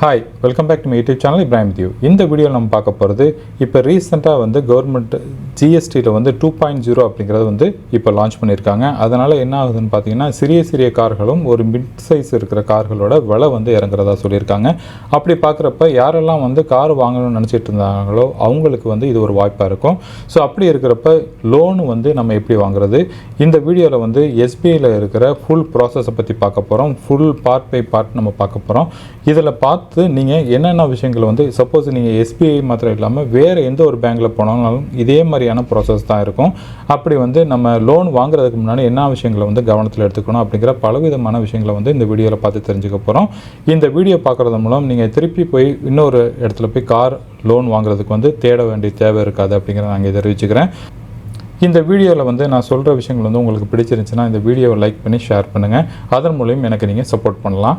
Hi welcome back to my YouTube channel Ibrahim தியூ இந்த வீடியோவில் நம்ம பார்க்க போகிறது இப்போ ரீசெண்டாக வந்து கவர்மெண்ட் ஜிஎஸ்டியில் வந்து டூ பாயிண்ட் ஜீரோ அப்படிங்கிறது வந்து இப்போ லான்ச் பண்ணியிருக்காங்க அதனால் என்ன ஆகுதுன்னு பார்த்தீங்கன்னா சிறிய சிறிய கார்களும் ஒரு மிட் சைஸ் இருக்கிற கார்களோட விலை வந்து இறங்குறதா சொல்லியிருக்காங்க. அப்படி பார்க்குறப்ப யாரெல்லாம் வந்து கார் வாங்கணும்னு நினச்சிட்டு இருந்தாங்களோ அவங்களுக்கு வந்து இது ஒரு வாய்ப்பாக இருக்கும். ஸோ அப்படி இருக்கிறப்ப லோன் வந்து நம்ம எப்படி வாங்குறது? இந்த வீடியோவில் வந்து எஸ்பிஐயில் இருக்கிற ஃபுல் ப்ராசஸை பற்றி பார்க்க போகிறோம் ஃபுல் பார்ட் பை பார்ட் நம்ம பார்க்க போகிறோம் இதில் பார்த்து நீங்கள் என்னென்ன விஷயங்கள் வந்து சப்போஸ் நீங்கள் எஸ்பிஐ மாத்திரம் இல்லாமல் வேறு எந்த ஒரு பேங்க்கில் போனாலும் இதே மாதிரியான ப்ராசஸ் தான் இருக்கும். அப்படி வந்து நம்ம லோன் வாங்குறதுக்கு முன்னாடி என்ன விஷயங்களை வந்து கவனத்தில் எடுத்துக்கணும் அப்படிங்கிற பலவிதமான விஷயங்களை வந்து இந்த வீடியோவில் பார்த்து தெரிஞ்சுக்க போகிறோம் இந்த வீடியோ பார்க்குறது மூலம் நீங்கள் திருப்பி போய் இன்னொரு இடத்துல போய் கார் லோன் வாங்குறதுக்கு வந்து தேட வேண்டிய தேவை இருக்காது அப்படிங்கிறத நான் இங்கே தெரிவிச்சுக்கிறேன். இந்த வீடியோவில் வந்து நான் சொல்கிற விஷயங்கள் வந்து உங்களுக்கு பிடிச்சிருந்துச்சுன்னா இந்த வீடியோவை லைக் பண்ணி ஷேர் பண்ணுங்கள் அதன் மூலியம் எனக்கு நீங்கள் சப்போர்ட் பண்ணலாம்.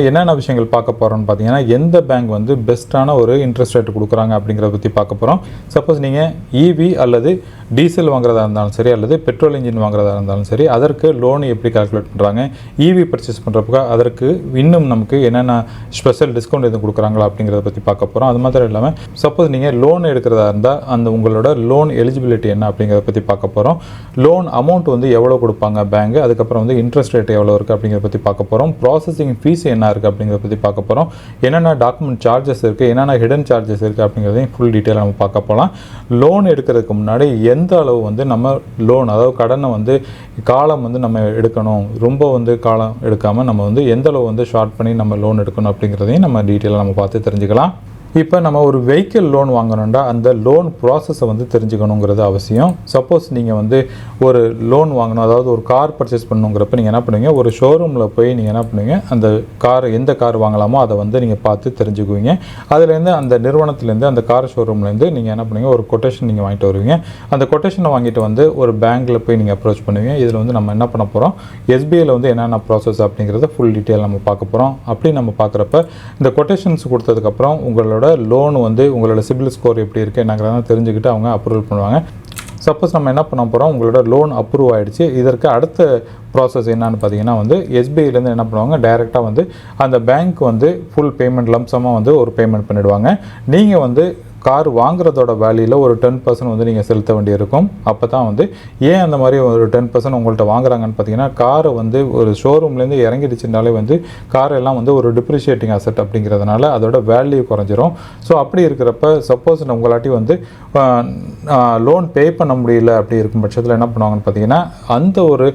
என்னென்ன விஷயங்கள் பார்க்க போகிறோம்னு பார்த்தீங்கன்னா எந்த பேங்க் வந்து பெஸ்ட்டான ஒரு இன்ட்ரெஸ்ட் ரேட் கொடுக்குறாங்க அப்படிங்கிறத பற்றி பார்க்க போகிறோம் சப்போஸ் நீங்கள் இவி அல்லது டீசல் வாங்குறதா இருந்தாலும் சரி அல்லது பெட்ரோல் இன்ஜின் வாங்குறதா இருந்தாலும் சரி அதற்கு லோன் எப்படி கால்குலேட் பண்ணுறாங்க இவி பர்ச்சேஸ் பண்ணுறப்ப அதற்கு இன்னும் நமக்கு என்னென்ன ஸ்பெஷல் டிஸ்கவுண்ட் எதுவும் கொடுக்குறாங்களா அப்படிங்கிறத பற்றி பார்க்க போகிறோம் அது மாத்திரம் இல்லாமல் சப்போஸ் நீங்கள் லோன் எடுக்கிறதா இருந்தால் அந்த உங்களோட லோன் எலிஜிபிலிட்டி என்ன அப்படிங்கிறத பற்றி பார்க்க போகிறோம் லோன் அமௌண்ட் வந்து எவ்வளோ கொடுப்பாங்க பேங்க் அதுக்கப்புறம் வந்து இன்ட்ரெஸ்ட் ரேட் எவ்வளோ இருக்குது அப்படிங்கிறத பற்றி பார்க்க போகிறோம் ப்ராசஸிங் ஃபீஸ் என்ன இருக்குது அப்படிங்கிறத பற்றி பார்க்க போகிறோம் என்னென்ன டாக்குமெண்ட் சார்ஜஸ் இருக்குது என்னென்ன ஹிடன் சார்ஜஸ் இருக்குது அப்படிங்கிறதையும் ஃபுல் டீட்டெயில் நம்ம பார்க்க போகலாம் லோன் எடுக்கிறதுக்கு முன்னாடி எந்த அளவு வந்து நம்ம லோன் அதாவது கடனை வந்து காலம் வந்து நம்ம எடுக்கணும் ரொம்ப வந்து காலம் எடுக்காமல் நம்ம வந்து எந்த அளவு வந்து ஷார்ட் பண்ணி நம்ம லோன் எடுக்கணும் அப்படிங்கிறதையும் நம்ம டீட்டெயிலாக நம்ம பார்த்து தெரிஞ்சுக்கலாம். இப்போ நம்ம ஒரு வெஹிக்கிள் லோன் வாங்கணும்னா அந்த லோன் ப்ராசஸை வந்து தெரிஞ்சுக்கணுங்கிறது அவசியம். சப்போஸ் நீங்கள் வந்து ஒரு லோன் வாங்கணும் அதாவது ஒரு கார் பர்ச்சேஸ் பண்ணணுங்கிறப்ப நீங்கள் என்ன பண்ணுவீங்க? ஒரு ஷோரூமில் போய் நீங்கள் என்ன பண்ணுவீங்க? அந்த கார் எந்த கார் வாங்கலாமோ அதை வந்து நீங்கள் பார்த்து தெரிஞ்சுக்குவீங்க. அதுலேருந்து அந்த நிறுவனத்துலேருந்து அந்த கார் ஷோரூம்லேருந்து நீங்கள் என்ன பண்ணுவீங்க? ஒரு கொட்டேஷன் நீங்கள் வாங்கிட்டு வருவீங்க. அந்த கொட்டேஷனை வாங்கிட்டு வந்து ஒரு பேங்க்கில் போய் நீங்கள் அப்ரோச் பண்ணுவீங்க. இதில் வந்து நம்ம என்ன பண்ண போகிறோம் எஸ்பிஐயில் வந்து என்னென்ன ப்ராசஸ் அப்படிங்கிறத ஃபுல் டீட்டெயில் நம்ம பார்க்க போகிறோம் அப்படி நம்ம பார்க்குறப்ப இந்த கொட்டேஷன்ஸ் கொடுத்ததுக்கப்புறம் உங்களோட லோன் வந்து உங்களோட சிபில் ஸ்கோர் எப்படி இருக்குது என்னங்கிறத தெரிஞ்சுக்கிட்டு அவங்க அப்ரூவல் பண்ணுவாங்க. சப்போஸ் நம்ம என்ன பண்ண போகிறோம் உங்களோட லோன் அப்ரூவ் ஆகிடுச்சு இதற்கு அடுத்த ப்ராசஸ் என்னன்னு பார்த்தீங்கன்னா வந்து எஸ்பிஐலேருந்து என்ன பண்ணுவாங்க? டைரெக்டாக வந்து அந்த பேங்க் வந்து ஃபுல் பேமெண்ட் லம்சமாக வந்து ஒரு பேமெண்ட் பண்ணிவிடுவாங்க நீங்கள் வந்து கார் வாங்குறதோட வேல்யூவில் ஒரு டென் பர்சன்ட் வந்து நீங்கள் செலுத்த வேண்டியிருக்கும். அப்போ தான் வந்து ஏன் அந்த மாதிரி ஒரு டென் பர்சன்ட் உங்கள்கிட்ட வாங்குறாங்கன்னு பார்த்தீங்கன்னா காரை வந்து ஒரு ஷோரூம்லேருந்து இறங்கிடுச்சுனாலே வந்து கார் எல்லாம் வந்து ஒரு டிப்ரிஷியேட்டிங் அசெட் அப்படிங்கிறதுனால அதோட வேல்யூ குறைஞ்சிரும். ஸோ அப்படி இருக்கிறப்ப சப்போஸ் உங்களாட்டி வந்து லோன் பே பண்ண முடியல அப்படி இருக்கும் பட்சத்தில் என்ன பண்ணுவாங்கன்னு பார்த்தீங்கன்னா அந்த ஒரு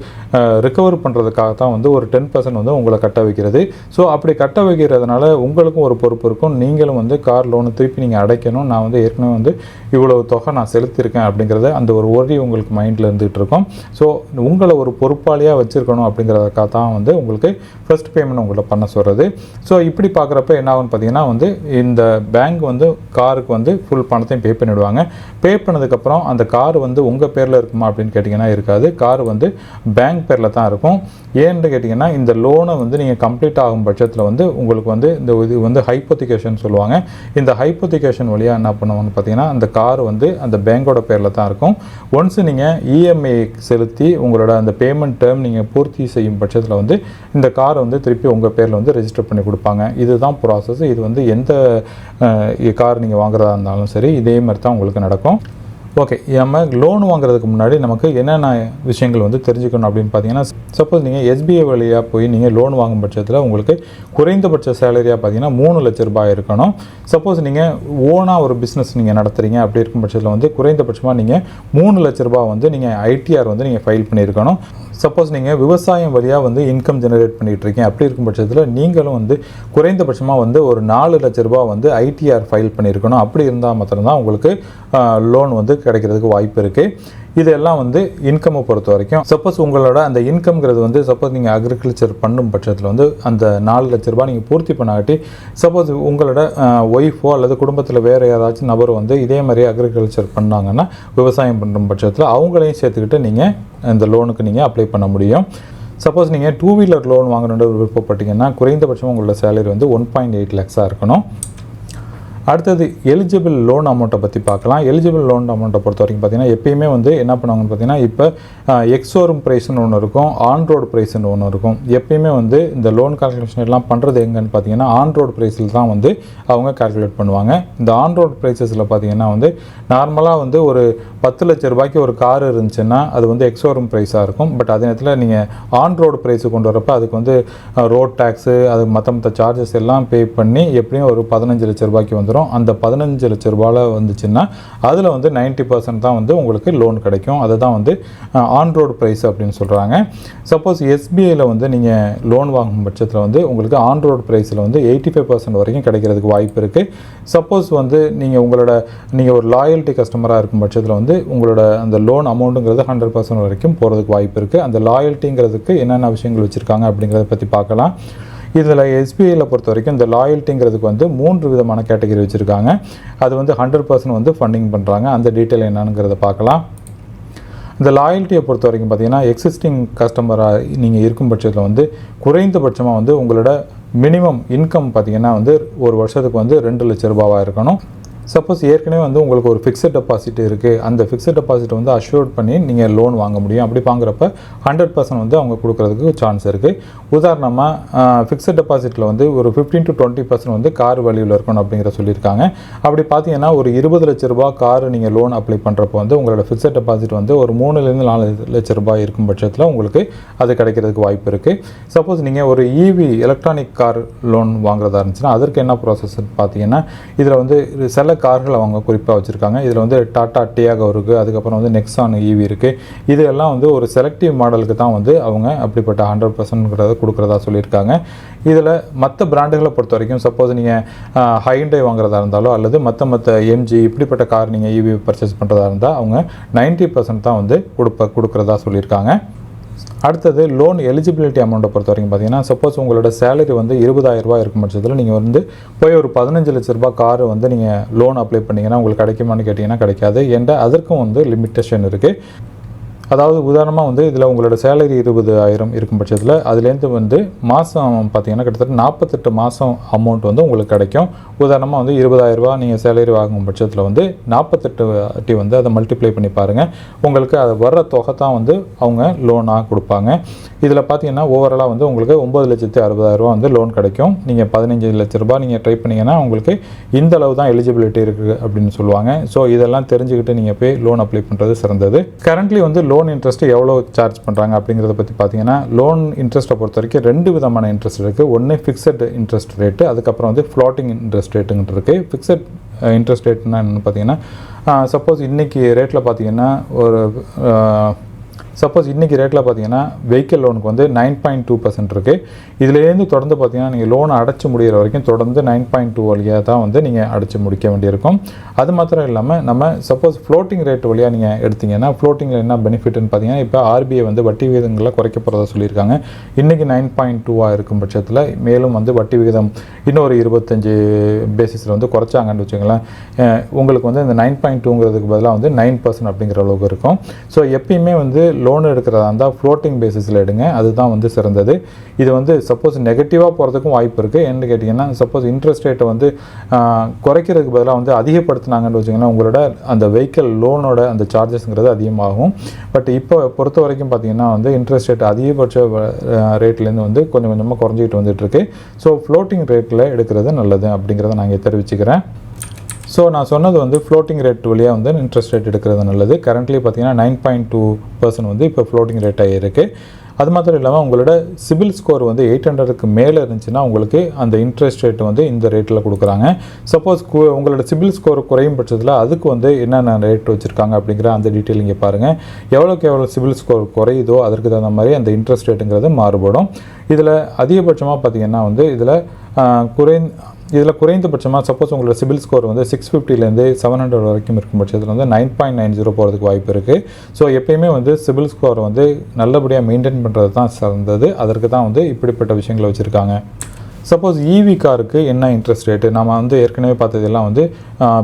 ரெக்கவர் பண்ணுறதுக்காக தான் வந்து ஒரு டென் பர்சன்ட் வந்து உங்களை கட்ட வைக்கிறது. ஸோ அப்படி கட்ட வைக்கிறதுனால உங்களுக்கும் ஒரு பொறுப்பு இருக்கும். நீங்களும் வந்து கார் லோனை திருப்பி நீங்கள் அடைக்கணும். நான் வந்து ஏற்கனவே வந்து இவ்வளவு தொகை நான் செலுத்தியிருக்கேன் அப்படிங்கிறத அந்த ஒரு ஒரி உங்களுக்கு மைண்டில் இருந்துகிட்டு இருக்கும். ஸோ உங்களை ஒரு பொறுப்பாளியாக வச்சுருக்கணும் அப்படிங்கிறதுக்காக தான் வந்து உங்களுக்கு ஃபர்ஸ்ட் பேமெண்ட் உங்களை பண்ண சொல்கிறது ஸோ இப்படி பார்க்குறப்ப என்ன ஆகும்னு பார்த்தீங்கன்னா வந்து இந்த பேங்க் வந்து காருக்கு வந்து ஃபுல் பணத்தையும் பே பண்ணிவிடுவாங்க பே பண்ணதுக்கப்புறம் அந்த கார் வந்து உங்கள் பேரில் இருக்குமா அப்படின்னு கேட்டிங்கன்னா இருக்காது. கார் வந்து பேங்க் பேரில் தான் இருக்கும். ஏன்னு கேட்டிங்கன்னா இந்த லோனை வந்து நீங்கள் கம்ப்ளீட் ஆகும் பட்சத்தில் வந்து உங்களுக்கு வந்து இந்த இது வந்து ஹைப்போத்திகேஷன் சொல்லுவாங்க. இந்த ஹைப்போத்திகேஷன் வழியாக என்ன பண்ணுவாங்கன்னு பார்த்தீங்கன்னா அந்த கார் வந்து அந்த பேங்கோட பேரில் தான் இருக்கும். ஒன்ஸ் நீங்கள் இஎம்ஐ செலுத்தி உங்களோட அந்த பேமெண்ட் டேர்ம் நீங்கள் பூர்த்தி செய்யும் பட்சத்தில் வந்து இந்த கார் வந்து திருப்பி உங்கள் பேரில் வந்து ரெஜிஸ்டர் பண்ணி கொடுப்பாங்க. இதுதான் ப்ராசஸ் இது வந்து எந்த கார் நீங்கள் வாங்குறதா இருந்தாலும் சரி இதே மாதிரி தான் உங்களுக்கு நடக்கும். ஓகே நம்ம லோன் வாங்குறதுக்கு முன்னாடி நமக்கு என்னென்ன விஷயங்கள் வந்து தெரிஞ்சுக்கணும் அப்படின்னு பார்த்தீங்கன்னா சப்போஸ் நீங்கள் எஸ்பிஐ வழியாக போய் நீங்கள் லோன் வாங்கும் பட்சத்தில் உங்களுக்கு குறைந்தபட்ச சேலரியாக பார்த்தீங்கன்னா மூணு லட்ச ரூபாய் இருக்கணும். சப்போஸ் நீங்கள் ஓனாக ஒரு பிஸ்னஸ் நீங்கள் நடத்துகிறீங்க அப்படி இருக்கும் பட்சத்தில் வந்து குறைந்தபட்சமாக நீங்கள் மூணு லட்ச ரூபாய் வந்து நீங்கள் ஐடிஆர் வந்து நீங்கள் ஃபைல் பண்ணியிருக்கணும். சப்போஸ் நீங்கள் விவசாயம் வழியாக வந்து இன்கம் ஜெனரேட் பண்ணிகிட்டு இருக்கீங்க. அப்படி இருக்கும் பட்சத்தில் நீங்களும் வந்து குறைந்தபட்சமாக வந்து ஒரு நாலு லட்ச ரூபா வந்து ஐடிஆர் ஃபைல் பண்ணியிருக்கணும் அப்படி இருந்தால் மாத்திரம்தான் உங்களுக்கு லோன் வந்து கிடைக்கிறதுக்கு வாய்ப்பு இருக்குது இதெல்லாம் வந்து இன்கம்மை பொறுத்த வரைக்கும் சப்போஸ் உங்களோட அந்த இன்கம்ங்கிறது வந்து சப்போஸ் நீங்கள் அக்ரிகல்ச்சர் பண்ணும் பட்சத்தில் வந்து அந்த நாலு லட்ச ரூபாய் நீங்கள் பூர்த்தி பண்ணாட்டி சப்போஸ் உங்களோட ஒய்ஃபோ அல்லது குடும்பத்தில் வேறு யாராச்சும் நபர் வந்து இதே மாதிரி அக்ரிகல்ச்சர் பண்ணாங்கன்னா விவசாயம் பண்ணும் பட்சத்தில் அவங்களையும் சேர்த்துக்கிட்டு நீங்கள் இந்த லோனுக்கு நீங்கள் அப்ளை பண்ண முடியும். சப்போஸ் நீங்கள் டூ வீலர் லோன் வாங்கணுன்ற விருப்பப்பட்டீங்கன்னா குறைந்தபட்சம் உங்களோட சேலரி வந்து ஒன் பாயிண்ட் எயிட் லேக்ஸாக இருக்கணும். அடுத்தது எலிஜிபிள் லோன் அமௌண்ட்டை பற்றி பார்க்கலாம். எலிஜிபிள் லோன் அமௌண்ட்டை பொறுத்த வரைக்கும் பார்த்தீங்கன்னா எப்பயுமே வந்து என்ன பண்ணுவாங்கன்னு பார்த்தீங்கன்னா இப்போ எக்ஸோரூம் ப்ரைஸ்னு ஒன்று இருக்கும் ஆன் ரோடு ப்ரைஸ்னு ஒன்று இருக்கும். எப்பயுமே வந்து இந்த லோன் கால்குலேஷன் எல்லாம் பண்ணுறது எங்கன்னு பார்த்தீங்கன்னா ஆன் ரோடு ப்ரைஸில் தான் வந்து அவங்க கால்குலேட் பண்ணுவாங்க. இந்த ஆன் ரோடு ப்ரைஸஸில் பார்த்தீங்கன்னா வந்து நார்மலாக வந்து ஒரு பத்து லட்ச ரூபாய்க்கு ஒரு கார் இருந்துச்சுன்னா அது வந்து எக்ஸோரூம் ப்ரைஸாக இருக்கும். பட் அதே நேரத்தில் நீங்கள் ஆன் ரோடு ப்ரைஸு கொண்டு வரப்போ அதுக்கு வந்து ரோட் டேக்ஸு அது மற்ற மற்ற சார்ஜஸ் எல்லாம் பே பண்ணி எப்படியும் ஒரு பதினஞ்சு லட்ச ரூபாய்க்கு வந்துடும் அந்த பதினஞ்சு லட்ச ரூபாயில் வந்துச்சுன்னா அதில் வந்து 90% பர்சன்ட் தான் வந்து உங்களுக்கு லோன் கிடைக்கும். அதுதான் வந்து ஆன் ரோடு ப்ரைஸ் அப்படின்னு சொல்கிறாங்க சப்போஸ் எஸ்பிஐயில் வந்து நீங்கள் லோன் வாங்கும் பட்சத்தில் வந்து உங்களுக்கு ஆன் ரோடு ப்ரைஸில் வந்து எயிட்டி ஃபைவ் பர்சன்ட் வரைக்கும் கிடைக்கிறதுக்கு வாய்ப்பு இருக்குது சப்போஸ் வந்து நீங்கள் உங்களோட நீங்கள் ஒரு லாயல்ட்டி கஸ்டமராக இருக்கும் பட்சத்தில் வந்து உங்களோட அந்த லோன் அமௌண்ட்டுங்கிறது ஹண்ட்ரட் பர்சன்ட் வரைக்கும் போகிறதுக்கு வாய்ப்பு இருக்குது அந்த லாயல்ட்டிங்கிறதுக்கு என்னென்ன விஷயங்கள் வச்சுருக்காங்க அப்படிங்கிறத பற்றி பார்க்கலாம். இதில் எஸ்பிஐயில் பொறுத்த வரைக்கும் இந்த லாயல்ட்டிங்கிறதுக்கு வந்து மூன்று விதமான கேட்டகரி வச்சுருக்காங்க. அது வந்து ஹண்ட்ரட் பர்சன்ட் வந்து ஃபண்டிங் பண்ணுறாங்க அந்த டீட்டெயில் என்னங்கிறத பார்க்கலாம். இந்த லாயல்ட்டியை பொறுத்த வரைக்கும் பார்த்தீங்கன்னா எக்ஸிஸ்டிங் கஸ்டமராக நீங்கள் இருக்கும் பட்சத்தில் வந்து குறைந்தபட்சமாக வந்து உங்களோட மினிமம் இன்கம் பார்த்தீங்கன்னா வந்து ஒரு வருஷத்துக்கு வந்து ரெண்டு லட்ச ரூபாவாக இருக்கணும். சப்போஸ் ஏற்கனவே வந்து உங்களுக்கு ஒரு ஃபிக்ஸட் டெபாசிட் இருக்குது அந்த ஃபிக்ஸட் டெபாசிட் வந்து அஷ்யூர்ட் பண்ணி நீங்கள் லோன் வாங்க முடியும். அப்படி வாங்குறப்ப ஹண்ட்ரட் பர்சன்ட் வந்து அவங்க கொடுக்குறதுக்கு சான்ஸ் இருக்குது உதாரணமாக ஃபிக்ஸட் டெபாசிட்டில் வந்து ஒரு ஃபிஃப்டீன் டு டுவெண்ட்டி பர்சன்ட் வந்து கார் வேல்யூவில் இருக்கணும் அப்படிங்கிற சொல்லியிருக்காங்க. அப்படி பார்த்தீங்கன்னா ஒரு இருபது லட்ச ரூபா கார் நீங்கள் லோன் அப்ளை பண்ணுறப்போ வந்து உங்களோட ஃபிக்ஸட் டெபாசிட் வந்து ஒரு மூணுலேருந்து நாலு லட்ச ரூபாய் இருக்கும் பட்சத்தில் உங்களுக்கு அது கிடைக்கிறதுக்கு வாய்ப்பு இருக்குது சப்போஸ் நீங்கள் ஒரு இவி எலக்ட்ரானிக் கார் லோன் வாங்குறதா இருந்துச்சுன்னா அதற்கு என்ன ப்ராசஸ் பார்த்தீங்கன்னா இதில் வந்து சில கார்கள் அவங்க குறிப்பாக வச்சுருக்காங்க. இதில் வந்து டாட்டா டியாகோ இருக்குது அதுக்கப்புறம் வந்து நெக்ஸான் ஈவி இருக்குது இது எல்லாம் வந்து ஒரு செலக்டிவ் மாடலுக்கு தான் வந்து அவங்க அப்படிப்பட்ட ஹண்ட்ரட் பர்சன்ட்ங்கிறத கொடுக்குறதா சொல்லியிருக்காங்க. இதில் மற்ற பிராண்டுகளை பொறுத்த வரைக்கும் சப்போஸ் நீங்கள் ஹைண்டை வாங்குறதா இருந்தாலோ அல்லது மற்ற மற்ற எம்ஜி இப்படிப்பட்ட கார் நீங்கள் ஈவி பர்ச்சேஸ் பண்ணுறதா இருந்தால் அவங்க 90% பர்சன்ட் தான் வந்து கொடுப்ப கொடுக்குறதா சொல்லியிருக்காங்க. அடுத்தது லோன் எலிஜிபிலிட்டி அமௌண்ட்டை பொறுத்த வரைக்கும் பார்த்தீங்கன்னா சப்போஸ் உங்களோட சேலரி வந்து 20000 ரூபாய் இருக்கும் பட்சத்தில் நீங்கள் வந்து போய் ஒரு பதினஞ்சு லட்ச ரூபாய் கார் வந்து நீங்கள் லோன் அப்ளை பண்ணிங்கன்னா உங்களுக்கு கிடைக்குமான்னு கேட்டிங்கன்னா கிடைக்காது. என்ற அதற்கும் வந்து லிமிட்டேஷன் இருக்குது அதாவது உதாரணமாக வந்து இதில் உங்களோட சேலரி இருபது ஆயிரம் இருக்கும் பட்சத்தில் அதுலேருந்து வந்து மாதம் பார்த்தீங்கன்னா கிட்டத்தட்ட நாற்பத்தெட்டு மாதம் அமௌண்ட் வந்து உங்களுக்கு கிடைக்கும். உதாரணமாக வந்து இருபதாயிரரூபா நீங்கள் சேலரி வாங்கும் பட்சத்தில் வந்து நாற்பத்தெட்டு வாட்டி வந்து அதை மல்டிப்ளை பண்ணி பாருங்கள் உங்களுக்கு அது வர்ற தொகை தான் வந்து அவங்க லோனாக கொடுப்பாங்க. இதில் பார்த்தீங்கன்னா ஓவராலாக வந்து உங்களுக்கு ஒம்பது லட்சத்து அறுபதாயிரம் வந்து லோன் கிடைக்கும். நீங்கள் பதினஞ்சு லட்ச ரூபாய் நீங்கள் ட்ரை பண்ணிங்கன்னா உங்களுக்கு இந்த அளவு தான் எலிஜிபிலிட்டி இருக்குது அப்படின்னு சொல்லுவாங்க. ஸோ இதெல்லாம் தெரிஞ்சுக்கிட்டு நீங்கள் போய் லோன் அப்ளை பண்ணுறது சிறந்தது. கரண்ட்லி வந்து லோன் லோன் இன்ட்ரெஸ்ட் எவ்வளோ சார்ஜ் பண்ணுறாங்க அப்படிங்கிறத பற்றி பார்த்தீங்கன்னா லோன் இன்ட்ரெஸ்ட்டை பொறுத்த வரைக்கும் ரெண்டு விதமான இன்ட்ரெஸ்ட் இருக்குது ஒன்று ஃபிக்ஸட் இன்ட்ரெஸ்ட் ரேட்டு அதுக்கப்புறம் வந்து ஃப்ளோட்டிங் இன்ட்ரெஸ்ட் ரேட்டுங்கிட்டு இருக்குது ஃபிக்ஸட் இன்ட்ரெஸ்ட் ரேட்னா என்னென்னு பார்த்தீங்கன்னா சப்போஸ் இன்றைக்கி ரேட்டில் பார்த்தீங்கன்னா ஒரு சப்போஸ் இன்றைக்கி ரேட்டில் பார்த்தீங்கன்னா வெஹிக்கிள் லோனுக்கு வந்து நைன் பாயிண்ட் டூ பர்சன்ட் இருக்குது இதுலேருந்து தொடர்ந்து பார்த்தீங்கன்னா நீங்கள் லோனை அடைச்சி முடிகிற வரைக்கும் தொடர்ந்து நைன் பாயிண்ட் டூ வழியாக தான் வந்து நீங்கள் அடைச்சி முடிக்க வேண்டியிருக்கும். அது மாத்திரம் இல்லாமல் நம்ம சப்போஸ் ஃப்ளோட்டிங் ரேட் வழியாக நீங்கள் எடுத்தீங்கன்னா ஃப்ளோட்டிங்கில் என்ன பெனிஃபிட்னு பார்த்தீங்கன்னா இப்போ ஆர்பிஐ வந்து வட்டி விகிதங்களை குறைக்க போகிறதா சொல்லியிருக்காங்க. இன்றைக்கி நைன் பாயிண்ட் டூவாக இருக்கும் பட்சத்தில் மேலும் வந்து வட்டி விகிதம் இன்னொரு இருபத்தஞ்சு பேசிஸில் வந்து குறைச்சாங்கன்னு வச்சுங்களேன் உங்களுக்கு வந்து இந்த நைன் பாயிண்ட் டூங்கிறதுக்கு பதிலாக வந்து நைன் பர்சன்ட் அப்படிங்கிற அளவுக்கு இருக்கும். ஸோ எப்பயுமே வந்து லோன் எடுக்கிறதா இருந்தால் ஃப்ளோட்டிங் பேசிஸில் எடுங்க. அதுதான் வந்து சிறந்தது. இது வந்து சப்போஸ் நெகட்டிவாக போகிறதுக்கும் வாய்ப்பு இருக்குது ஏன்னு கேட்டிங்கன்னா சப்போஸ் இன்ட்ரெஸ்ட் ரேட்டை வந்து குறைக்கிறதுக்கு பதிலாக வந்து அதிகப்படுத்தினாங்கன்னு வச்சிங்கன்னா உங்களோட அந்த வெஹிக்கிள் லோனோட அந்த சார்ஜஸ்ங்கிறது அதிகமாகும். பட் இப்போ பொறுத்த வரைக்கும் பார்த்தீங்கன்னா வந்து இன்ட்ரெஸ்ட் ரேட் அதிகபட்ச ரேட்லேருந்து வந்து கொஞ்சம் கொஞ்சமாக குறைஞ்சிக்கிட்டு வந்துட்டுருக்கு ஸோ ஃப்ளோட்டிங் ரேட்டில் எடுக்கிறது நல்லது அப்படிங்கிறத நான் இங்கே தெரிவிச்சுக்கிறேன். ஸோ நான் சொன்னது வந்து ஃப்ளோட்டிங் ரேட் வழியாக வந்து இன்ட்ரெஸ்ட் ரேட் எடுக்கிறது நல்லது. கரண்ட்லி பார்த்தீங்கன்னா நைன் பாயிண்ட் டூ பர்சன்ட் வந்து இப்போ ஃப்ளோட்டிங் ரேட்டாக இருக்குது அது மாத்திரம் இல்லாமல் உங்களோட சிபில் ஸ்கோர் வந்து எயிட் ஹண்ட்ரடுக்கு மேலே இருந்துச்சுன்னா உங்களுக்கு அந்த இன்ட்ரெஸ்ட் ரேட் வந்து இந்த ரேட்டில் கொடுக்குறாங்க. சப்போஸ் உங்களோட சிபில் ஸ்கோர் குறையும் பட்சத்தில் அதுக்கு வந்து என்னென்ன ரேட் வச்சுருக்காங்க அப்படிங்கிற அந்த டீட்டெயில் இங்கே பாருங்கள் எவ்வளோக்கு எவ்வளோ சிபில் ஸ்கோர் குறையுதோ அதற்கு தகுந்த மாதிரி அந்த இன்ட்ரெஸ்ட் ரேட்டுங்கிறது மாறுபடும். இதில் அதிகபட்சமாக பார்த்தீங்கன்னா வந்து இதில் குறை இதில் குறைந்தபட்சமாக சப்போஸ் உங்களோட சிபில் ஸ்கோர் வந்து சிக்ஸ் ஃபிஃப்டிலேருந்து செவன் ஹண்ட்ரட் வரைக்கும் இருக்கும் பட்சத்தில் வந்து நைன் பாயிண்ட் நைன் ஜீரோ போகிறதுக்கு வாய்ப்பு இருக்குது ஸோ எப்பயுமே வந்து சிபில் ஸ்கோர் வந்து நல்லபடியாக மெயின்டைன் பண்ணுறது தான் சிறந்தது. அதற்கு தான் வந்து இப்படிப்பட்ட விஷயங்களை வச்சுருக்காங்க. சப்போஸ் ஈவி காருக்கு என்ன இன்ட்ரெஸ்ட் ரேட்டு நம்ம வந்து ஏற்கனவே பார்த்ததெல்லாம் வந்து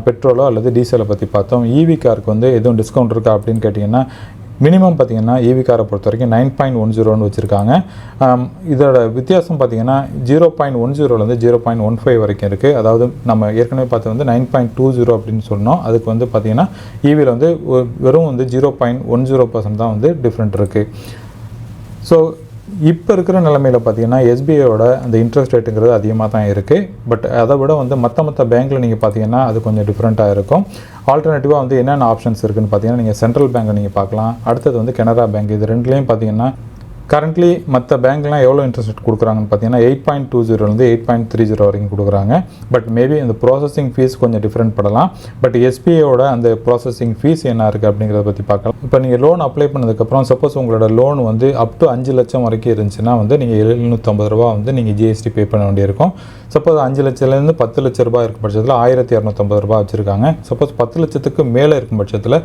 பெட்ரோலோ அல்லது டீசலை பற்றி பார்த்தோம். ஈவி காருக்கு வந்து எதுவும் டிஸ்கவுண்ட் இருக்கா அப்படின்னு கேட்டிங்கன்னா மினிமம் பார்த்தீங்கன்னா ஏவி காரை பொறுத்த வரைக்கும் நைன் பாயிண்ட் ஒன் ஜீரோன்னு வச்சுருக்காங்க. இதோட வித்தியாசம் பார்த்தீங்கன்னா ஜீரோ பாயிண்ட் ஒன் ஜீரோலேருந்து ஜீரோ பாயிண்ட் ஒன் ஃபைவ் வரைக்கும் இருக்குது அதாவது நம்ம ஏற்கனவே பார்த்து வந்து நைன் பாயிண்ட் டூ ஜீரோ அப்படின்னு சொன்னோம். அதுக்கு வந்து பார்த்தீங்கன்னா ஈவியில் வந்து வெறும் வந்து zero point one zero percent தான் வந்து டிஃப்ரெண்ட் இருக்குது ஸோ இப்போ இருக்கிற நிலமையில் பார்த்தீங்கன்னா எஸ்பிஐயோட அந்த இன்ட்ரெஸ்ட் ரேட்டுங்கிறது அதிகமாக தான் இருக்குது பட் அதை விட வந்து மற்ற மற்ற பேங்க்கில் நீங்கள் பார்த்தீங்கன்னா அது கொஞ்சம் டிஃப்ரெண்ட்டாக இருக்கும். ஆல்டர்னேட்டிவாக வந்து என்னென்ன ஆப்ஷன்ஸ் இருக்குதுன்னு பார்த்தீங்கன்னா நீங்கள் சென்ட்ரல் பேங்க்கை நீங்கள் பார்க்கலாம். அடுத்தது வந்து கனரா பேங்க் இது ரெண்டுலேயும் பார்த்தீங்கன்னா கரண்ட்லி மற்ற பேங்க்லாம் எவ்வளோ இன்ட்ரெஸ்ட் ரேட் கொடுக்குறாங்கன்னு பார்த்தீங்கன்னா எயிட் பாயிண்ட் டூ ஜீரோலேருந்து எயிட் பாயிண்ட் த்ரீ ஜீரோ வரைக்கும் கொடுக்குறாங்க. பட் மேபி இந்த ப்ராசஸிங் ஃபீஸ் கொஞ்சம் டிஃப்ரெண்ட் படலாம். பட் எஸ்பிஐயோட அந்த ப்ராசஸிங் ஃபீஸ் என்ன இருக்குது அப்படிங்கிறத பற்றி பார்க்கலாம். இப்போ நீங்கள் லோன் அப்ளை பண்ணதுக்கப்புறம் சப்போஸ் உங்களோட லோன் வந்து அப் டு அஞ்சு லட்சம் வரைக்கும் இருந்துச்சுன்னா வந்து நீங்கள் எழுநூற்றம்பது ரூபா வந்து நீங்கள் ஜிஎஸ்டி பே பண்ண வேண்டியிருக்கும். சப்போஸ் அஞ்சு லட்சத்துலேருந்து பத்து லட்ச ரூபாய் இருக்கும் பட்சத்தில் ஆயிரத்தி இரநூத்தம்பது ரூபாய் வச்சுருக்காங்க. சப்போஸ் பத்து லட்சத்துக்கு மேலே இருக்கும் பட்சத்தில்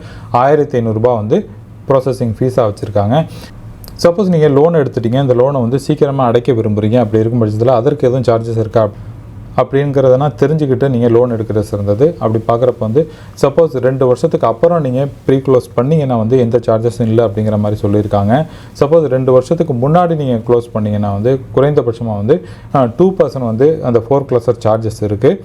ஆயிரத்தி ஐநூறுரூபா வந்து ப்ராசஸிங் ஃபீஸாக வச்சுருக்காங்க. சப்போஸ் நீங்கள் லோன் எடுத்துட்டீங்க இந்த லோனை வந்து சீக்கிரமாக அடைக்க விரும்புகிறீங்க அப்படி இருக்கும் பட்சத்தில் அதற்கு எதுவும் சார்ஜஸ் இருக்கா? அப்படிங்கிறதெல்லாம் தெரிஞ்சுக்கிட்டு நீங்கள் லோன் எடுக்கிறது சிறந்தது. அப்படி பார்க்குறப்ப வந்து சப்போஸ் ரெண்டு வருஷத்துக்கு அப்புறம் நீங்கள் ப்ரீ க்ளோஸ் பண்ணிங்கன்னா வந்து எந்த சார்ஜஸும் இல்லை அப்படிங்கிற மாதிரி சொல்லியிருக்காங்க. சப்போஸ் ரெண்டு வருஷத்துக்கு முன்னாடி நீங்கள் க்ளோஸ் பண்ணீங்கன்னா வந்து குறைந்தபட்சமாக வந்து டூ பர்சன்ட் வந்து அந்த ஃபோர் க்ளோசர் சார்ஜஸ் இருக்குது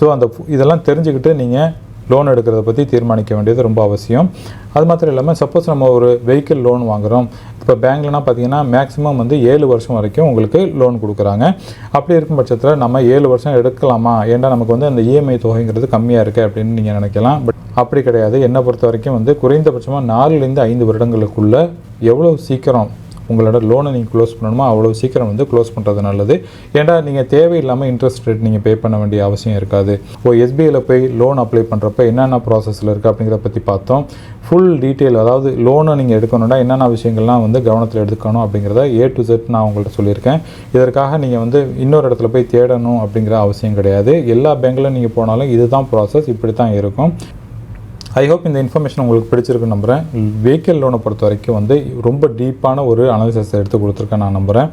ஸோ அந்த இதெல்லாம் தெரிஞ்சுக்கிட்டு நீங்கள் லோன் எடுக்கிறத பற்றி தீர்மானிக்க வேண்டியது ரொம்ப அவசியம். அது மாத்திரம் இல்லாமல் சப்போஸ் நம்ம ஒரு வெஹிக்கிள் லோன் வாங்குகிறோம் இப்போ பேங்க்லனா பார்த்தீங்கன்னா மேக்ஸிமம் வந்து ஏழு வருஷம் வரைக்கும் உங்களுக்கு லோன் கொடுக்குறாங்க. அப்படி இருக்கும் பட்சத்தில் நம்ம ஏழு வருஷம் எடுக்கலாமா? ஏன்டா நமக்கு வந்து அந்த இஎம்ஐ தொகைங்கிறது கம்மியாக இருக்குது அப்படின்னு நீங்கள் நினைக்கலாம். பட் அப்படி கிடையாது. என்னை பொறுத்த வரைக்கும் வந்து குறைந்தபட்சமாக நாலுலேருந்து ஐந்து வருடங்களுக்குள்ளே எவ்வளோ சீக்கிரம் உங்களோட லோனை நீங்கள் க்ளோஸ் பண்ணணுமோ? அவ்வளோ சீக்கிரம் வந்து க்ளோஸ் பண்ணுறது நல்லது. ஏன்னா நீங்கள் தேவையில்லாமல் இன்ட்ரெஸ்ட் ரேட் நீங்கள் பே பண்ண வேண்டிய அவசியம் இருக்காது. ஓ எஸ்பிஐயில் போய் லோன் அப்ளை பண்ணுறப்ப என்னென்ன ப்ராசஸில் இருக்குது அப்படிங்கிறத பற்றி பார்த்தோம். ஃபுல் டீட்டெயில் அதாவது லோனை நீங்கள் எடுக்கணும்னா என்னென்ன விஷயங்கள்லாம் வந்து கவனத்தில் எடுத்துக்கணும் அப்படிங்கிறத ஏ டு செட் நான் உங்கள்கிட்ட சொல்லியிருக்கேன். இதற்காக நீங்கள் வந்து இன்னொரு இடத்துல போய் தேடணும் அப்படிங்கிற அவசியம் கிடையாது. எல்லா பேங்க்கில் நீங்கள் போனாலும் இதுதான் ப்ராசஸ் இப்படி தான் இருக்கும். ஐ ஹோப் இந்த இன்ஃபர்மேஷன் உங்களுக்கு பிடிச்சிருக்குன்னு நம்புகிறேன் வெஹிக்கிள் லோனை பொறுத்த வரைக்கும் வந்து ரொம்ப டீப்பான ஒரு அனாலிசிஸ் எடுத்து கொடுத்துருக்கேன் நான் நம்புகிறேன்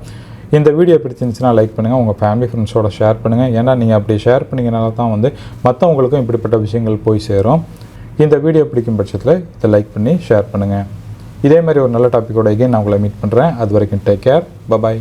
இந்த வீடியோ பிடிச்சிருந்துச்சுன்னா லைக் பண்ணுங்கள் உங்கள் ஃபேமிலி ஃப்ரெண்ட்ஸோட ஷேர் பண்ணுங்கள் ஏன்னா நீங்கள் அப்படி ஷேர் பண்ணிங்கனால தான் வந்து மற்றவங்களுக்கும் இப்படிப்பட்ட விஷயங்கள் போய் சேரும். இந்த வீடியோ பிடிக்கும் பட்சத்தில் இதை லைக் பண்ணி ஷேர் பண்ணுங்கள் இதே மாதிரி ஒரு நல்ல டாப்பிக்கோட எகைன் நான் உங்களை மீட் பண்ணுறேன் அது வரைக்கும் டேக் கேர் பபாய்